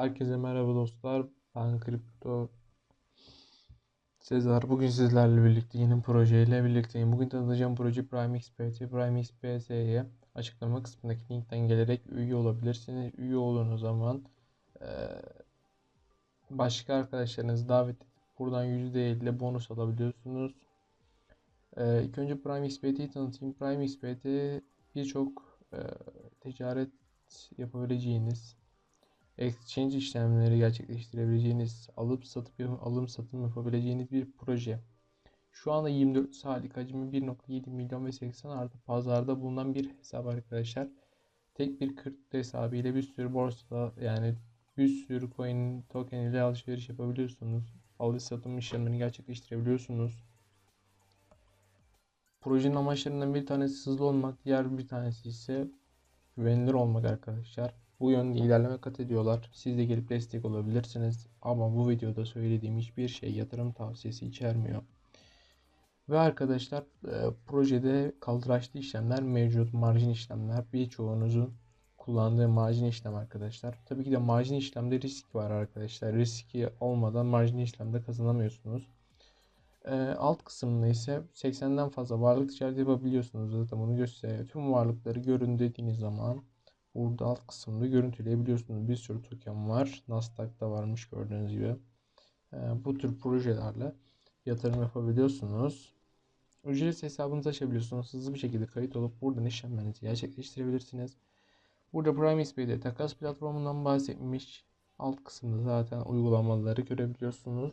Herkese merhaba dostlar. Ben Kripto Sezar. Bugün sizlerle birlikte yeni projeyle birlikteyim. Bugün tanıtacağım proje Prime XPT. Prime XPT'ye açıklama kısmındaki linkten gelerek üye olabilirsiniz. Üye olduğunuz zaman e, başka arkadaşlarınızı davet edip buradan %50 bonus alabiliyorsunuz. E, ilk önce Prime XPT'yi tanıtayım. Prime XPT birçok e, ticaret yapabileceğiniz exchange işlemleri gerçekleştirebileceğiniz, alıp satıp alım satım yapabileceğiniz bir proje. Şu anda 24 saatlik hacmi 1.7 milyon ve 80 artı pazarda bulunan bir hesap arkadaşlar. Tek bir kripto hesabı ile bir sürü borsada yani bir sürü coin token ile alışveriş yapabiliyorsunuz. Alış satım işlemlerini gerçekleştirebiliyorsunuz. Projenin amaçlarından bir tanesi hızlı olmak, diğer bir tanesi ise güvenilir olmak arkadaşlar. Bu yönde ilerleme kat ediyorlar. Siz de gelip destek olabilirsiniz. Ama bu videoda söylediğim hiçbir şey yatırım tavsiyesi içermiyor. Ve arkadaşlar e, projede kaldıraçlı işlemler mevcut. Marjin işlemler birçoğunuzun kullandığı marjin işlem arkadaşlar. Tabii ki de marjin işlemde risk var arkadaşlar. Riski olmadan marjin işlemde kazanamıyorsunuz. E, alt kısmında ise 80'den fazla varlık ticareti yapabiliyorsunuz. Zaten bunu gösteriyor. Tüm varlıkları görün dediğiniz zaman Burada alt kısımda görüntüleyebiliyorsunuz. Bir sürü token var. Nasdaq'ta varmış gördüğünüz gibi. Ee, bu tür projelerle yatırım yapabiliyorsunuz. Ücretsiz hesabınızı açabiliyorsunuz. Hızlı bir şekilde kayıt olup buradan işlemlerinizi gerçekleştirebilirsiniz. Burada PrimeXP'de takas platformundan bahsetmiş. Alt kısımda zaten uygulamaları görebiliyorsunuz.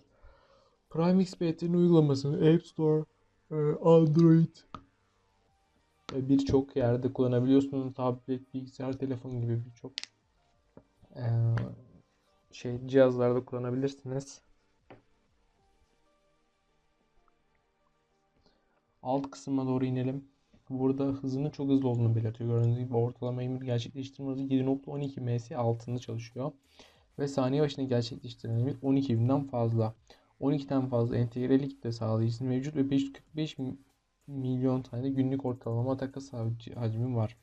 PrimeXP'nin uygulamasını App Store, e, Android birçok yerde kullanabiliyorsunuz. Tablet, bilgisayar, telefon gibi birçok şey cihazlarda kullanabilirsiniz. Alt kısma doğru inelim. Burada hızının çok hızlı olduğunu belirtiyor. Gördüğünüz gibi ortalama emir gerçekleştirme hızı 7.12 ms altında çalışıyor. Ve saniye başına gerçekleştirilen emir 12.000'den fazla. 12'den fazla entegrelik de sağlayıcısı mevcut ve 545 milyon tane günlük ortalama takas hacmi var.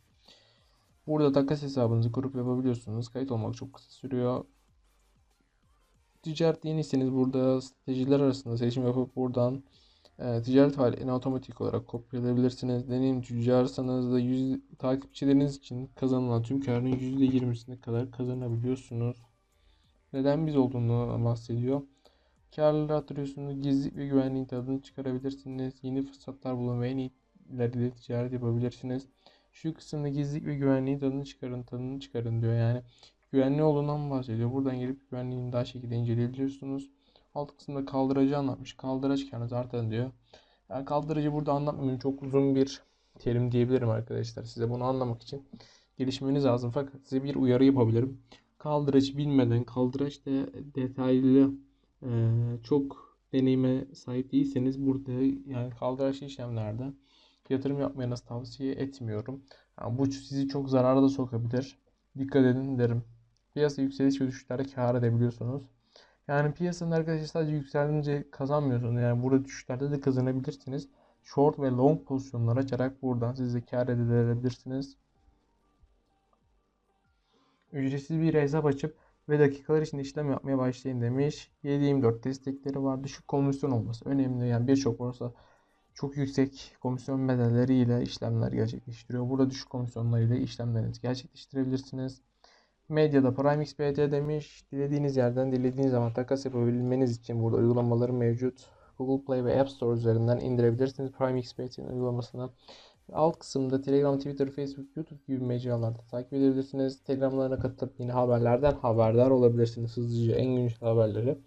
Burada takas hesabınızı kurup yapabiliyorsunuz. Kayıt olmak çok kısa sürüyor. Ticaret yeniyseniz burada stratejiler arasında seçim yapıp buradan e, ticaret faaliyetini otomatik olarak kopyalayabilirsiniz. Deneyim tüccarsanız da yüz, takipçileriniz için kazanılan tüm karın %20'sine kadar kazanabiliyorsunuz. Neden biz olduğunu bahsediyor. Karları artırıyorsunuz. Gizlilik ve güvenliğin tadını çıkarabilirsiniz. Yeni fırsatlar bulun ve en ileride ticaret yapabilirsiniz. Şu kısımda gizlilik ve güvenliğin tadını çıkarın, tadını çıkarın diyor. Yani güvenli olduğundan bahsediyor. Buradan gelip güvenliğini daha şekilde inceleyebiliyorsunuz. Alt kısımda kaldıracı anlatmış. Kaldıraç karınızı artar diyor. Yani kaldırıcı burada anlatmıyorum. Çok uzun bir terim diyebilirim arkadaşlar. Size bunu anlamak için gelişmeniz lazım. Fakat size bir uyarı yapabilirim. Kaldıraç bilmeden kaldıraç da detaylı çok deneyime sahip değilseniz burada yani kaldıraçlı işlemlerde yatırım yapmanızı tavsiye etmiyorum. Yani bu sizi çok zarara da sokabilir. Dikkat edin derim. Piyasa yükseliş ve düşüşlerde kar edebiliyorsunuz. Yani piyasanın arkadaşlar sadece yükselince kazanmıyorsunuz. Yani burada düşüşlerde de kazanabilirsiniz. Short ve long pozisyonlar açarak buradan siz de kar edebilirsiniz. Ücretsiz bir hesap açıp ve dakikalar içinde işlem yapmaya başlayın demiş. 7-24 destekleri var. Düşük komisyon olması önemli. Yani birçok borsa çok yüksek komisyon bedelleriyle işlemler gerçekleştiriyor. Burada düşük komisyonlarıyla işlemlerinizi gerçekleştirebilirsiniz. Medyada Prime XPT demiş. Dilediğiniz yerden dilediğiniz zaman takas yapabilmeniz için burada uygulamaları mevcut. Google Play ve App Store üzerinden indirebilirsiniz Prime XPT'nin uygulamasını. Alt kısımda Telegram, Twitter, Facebook, YouTube gibi mecralarda takip edebilirsiniz. Telegramlarına katılıp yine haberlerden haberdar olabilirsiniz. Hızlıca en güncel haberleri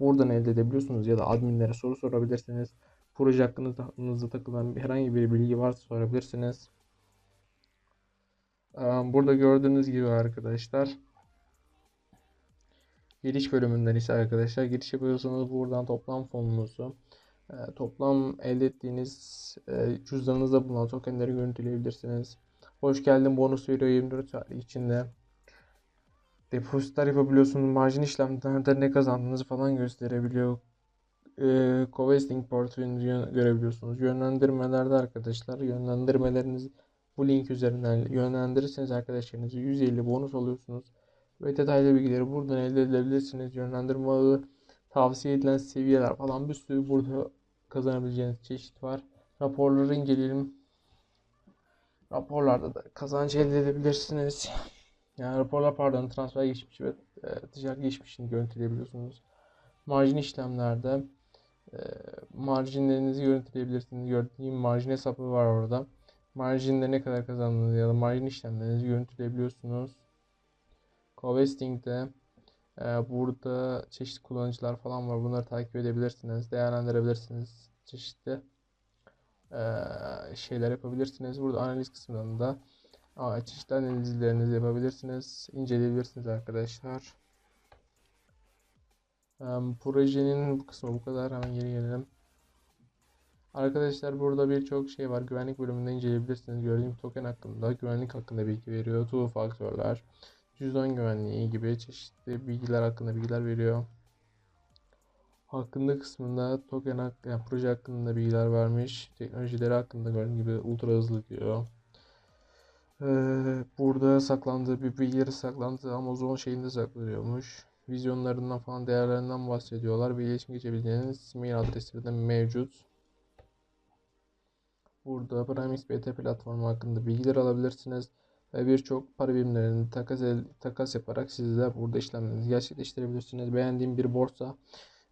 buradan elde edebiliyorsunuz ya da adminlere soru sorabilirsiniz. Proje hakkınızda takılan herhangi bir bilgi varsa sorabilirsiniz. Burada gördüğünüz gibi arkadaşlar giriş bölümünden ise arkadaşlar giriş yapıyorsanız buradan toplam fonunuzu toplam elde ettiğiniz e, cüzdanınızda bulunan tokenleri görüntüleyebilirsiniz. Hoş geldin bonus veriyor 24 saat içinde. Depozitler yapabiliyorsunuz. Marjin işlemlerde ne kazandığınızı falan gösterebiliyor. E, Co-vesting portföyünüzü görebiliyorsunuz. Yönlendirmelerde arkadaşlar yönlendirmelerinizi bu link üzerinden yönlendirirseniz arkadaşlarınızı 150 bonus alıyorsunuz. ve detaylı bilgileri buradan elde edebilirsiniz. Yönlendirme tavsiye edilen seviyeler falan bir sürü burada kazanabileceğiniz çeşit var. Raporları inceleyelim. Raporlarda da kazanç elde edebilirsiniz. Yani raporlar pardon transfer geçmişi ve e, ticaret geçmişini görüntüleyebiliyorsunuz. Marjin işlemlerde e, marjinlerinizi görüntüleyebilirsiniz. Gördüğüm marjin hesabı var orada. Marjinde ne kadar kazandığınızı ya da marjin işlemlerinizi görüntüleyebiliyorsunuz. Covesting'de burada çeşitli kullanıcılar falan var. Bunları takip edebilirsiniz. Değerlendirebilirsiniz. Çeşitli e, şeyler yapabilirsiniz. Burada analiz kısmında Aa, çeşitli analizlerinizi yapabilirsiniz. inceleyebilirsiniz arkadaşlar. Projenin bu kısmı bu kadar. Hemen geri gelelim. Arkadaşlar burada birçok şey var. Güvenlik bölümünde inceleyebilirsiniz. Gördüğüm token hakkında, güvenlik hakkında bilgi veriyor. Two faktörler, cüzdan güvenliği gibi çeşitli bilgiler hakkında bilgiler veriyor. Hakkında kısmında token hak, yani proje hakkında bilgiler vermiş. Teknolojileri hakkında gördüğüm gibi ultra hızlı diyor. Ee, burada saklandığı bir bilgileri saklandığı Amazon şeyinde saklanıyormuş. Vizyonlarından falan değerlerinden bahsediyorlar ve iletişim geçebileceğiniz mail adresleri de mevcut. Burada Primex BT platformu hakkında bilgiler alabilirsiniz ve birçok para birimlerini takas, takas yaparak siz de burada işlemlerinizi gerçekleştirebilirsiniz. Beğendiğim bir borsa.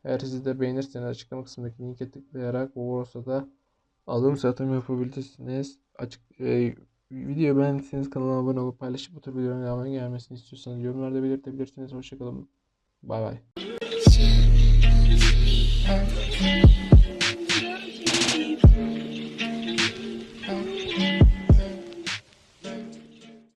Eğer siz de beğenirseniz açıklama kısmındaki linke tıklayarak bu borsada alım satım yapabilirsiniz. Açık e, Video beğendiyseniz kanalıma abone olup paylaşıp bu tür videoların devamını gelmesini istiyorsanız yorumlarda belirtebilirsiniz. Hoşçakalın. Bay bay.